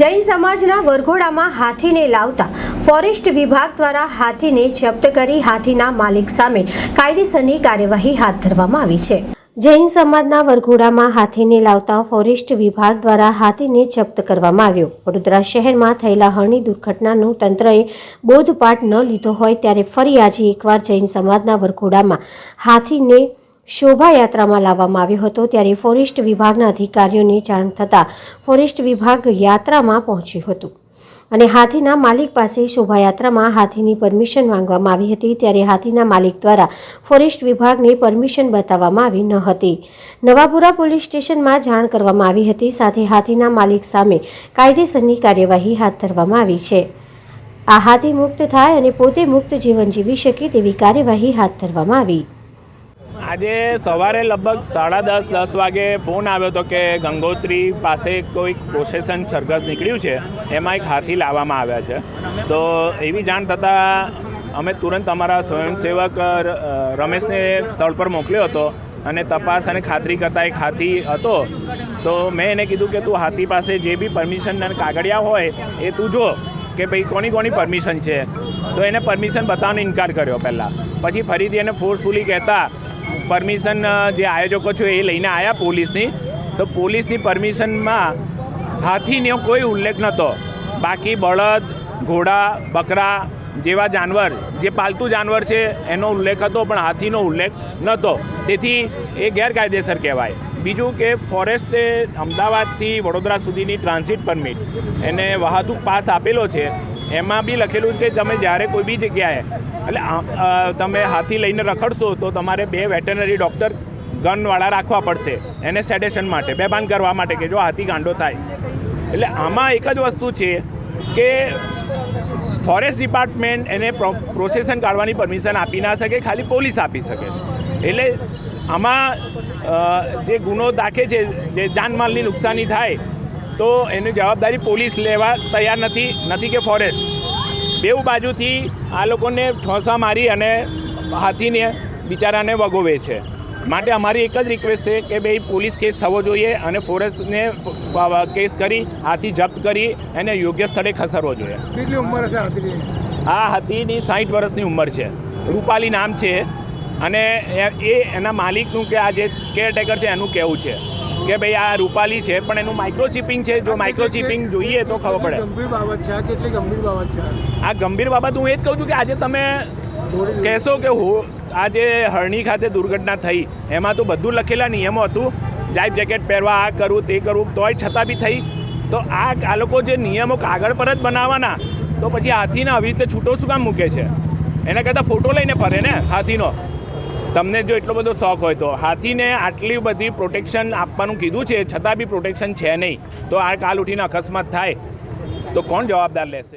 જૈન સમાજના વરઘોડામાં હાથીને લાવતા ફોરેસ્ટ વિભાગ દ્વારા હાથીને જપ્ત કરી હાથીના માલિક સામે કાયદેસરની કાર્યવાહી હાથ ધરવામાં આવી છે. જૈન સમાજના વરઘોડામાં હાથીને લાવતા ફોરેસ્ટ વિભાગ દ્વારા હાથીને જપ્ત કરવામાં આવ્યો. વડોદરા શહેરમાં થયેલા હળની દુર્ઘટનાનું તંત્રએ બોધપાઠ ન લીધો હોય ત્યારે ફરી આજે એકવાર જૈન સમાજના વરઘોડામાં હાથીને શોભાયાત્રામાં લાવવામાં આવ્યો હતો ત્યારે ફોરેસ્ટ વિભાગના અધિકારીઓને જાણ થતાં ફોરેસ્ટ વિભાગ યાત્રામાં પહોંચ્યું હતું. અને હાથીના માલિક પાસે શોભાયાત્રામાં હાથીની પરમિશન માંગવામાં આવી હતી ત્યારે હાથીના માલિક દ્વારા ફોરેસ્ટ વિભાગને પરમિશન બતાવવામાં આવી ન હતી. નવાપુરા પોલીસ સ્ટેશનમાં જાણ કરવામાં આવી હતી, સાથે હાથીના માલિક સામે કાયદેસરની કાર્યવાહી હાથ ધરવામાં આવી છે. આ હાથી મુક્ત થાય અને પોતે મુક્ત જીવન જીવી શકે તેવી કાર્યવાહી હાથ ધરવામાં આવી. આજે સવારે લગભગ સાડા દસ દસ વાગે ફોન આવ્યો હતો કે ગંગોત્રી પાસે કોઈક પ્રોસેસન સરઘસ નીકળ્યું છે, એમાં એક હાથી લાવવામાં આવ્યા છે. તો એવી જાણ થતાં અમે તુરંત અમારા સ્વયંસેવક રમેશને સ્થળ પર મોકલ્યો હતો અને તપાસ અને ખાતરી કરતાં એક હાથી હતો. તો મેં એને કીધું કે તું હાથી પાસે જે બી પરમિશન અને કાગળિયા હોય, એ તું જો કે ભાઈ કોની કોની પરમિશન છે. તો એને પરમિશન બતાવવાનો ઇનકાર કર્યો પહેલાં. પછી ફરીથી એને ફોર્સફુલી કહેતા પરમિશન જે આયોજકો છે એ લઈને આવ્યા પોલીસની. તો પોલીસની પરમિશનમાં હાથીનો કોઈ ઉલ્લેખ નહોતો. બાકી બળદ, ઘોડા, બકરા જેવા જાનવર, જે પાલતુ જાનવર છે, એનો ઉલ્લેખ હતો, પણ હાથીનો ઉલ્લેખ નહોતો. તેથી એ ગેરકાયદેસર કહેવાય. બીજું કે ફોરેસ્ટે અમદાવાદથી વડોદરા સુધીની ટ્રાન્સિટ પરમિટ. એને વાહતુક પાસ આપેલો છે. એમાં બી લખેલું છે કે તમે જ્યારે કોઈ બી જગ્યાએ, એટલે તમે હાથી લઈને રખડશો તો તમારે બે વેટરનરી ડૉક્ટર ગનવાળા રાખવા પડશે એને સેડેશન માટે, બેભાન કરવા માટે કે જો હાથી ગાંડો થાય. એટલે આમાં એક જ વસ્તુ છે કે ફોરેસ્ટ ડિપાર્ટમેન્ટ એને પ્રો- પ્રોસેસન કાઢવાની પરમિશન આપી ના શકે, ખાલી પોલીસ આપી શકે છે. એટલે આમાં જે ગુનો દાખે છે, જે જાનમાલની નુકસાની થાય તો એની જવાબદારી પોલીસ લેવા તૈયાર નથી નથી કે ફોરેસ્ટ બેઉ બાજુથી આ લોકોને ઠોસા મારી અને હાથીને બિચારાને વગોવે છે. માટે અમારી એક જ રિક્વેસ્ટ છે કે ભાઈ પોલીસ કેસ થવો જોઈએ અને ફોરેસ્ટને કેસ કરી હાથી જપ્ત કરી એને યોગ્ય સ્થળે ખસેડવો જોઈએ. કેટલી ઉંમર છે હાથીની? આ હાથીની સાઠ વર્ષની ઉંમર છે. રૂપાલી નામ છે. અને એ- એ એના માલિકનું કે આ જે કેરટેકર છે એનું કહેવું છે. કે ભાઈ આ રૂપાલી છે પણ એનું માઇક્રોચિપિંગ છે. જો માઇક્રોચિપિંગ જોઈએ તો ખબર પડે. ગંભીર બાબત છે આ કેટલી ગંભીર બાબત છે? આ ગંભીર બાબત હું એ જ કહું છું કે આજે તમે કહેશો કે હો આ જે હરણી ખાતે દુર્ઘટના થઈ એમાં તો બધું લખેલા નિયમો હતું. લાઈફ જેકેટ પહેરવા આ કરવું તે કરવું તોય છતાં બી થઈ. તો આ આ લોકો જે નિયમો કાગળ પર જ બનાવવાના તો પછી હાથીને આવી રીતે છૂટો શું કામ મૂકે છે? એના કરતાં ફોટો લઈને ફરે ને હાથીનો. તમને જો એટલો બધો શોખ હોય તો હાથીને આટલી બધી પ્રોટેક્શન આપવાનું કીધું છે, છતાં બી પ્રોટેક્શન છે નહીં. તો આ કાલ ઉઠીને અકસ્માત થાય. તો કોણ જવાબદાર લેશે?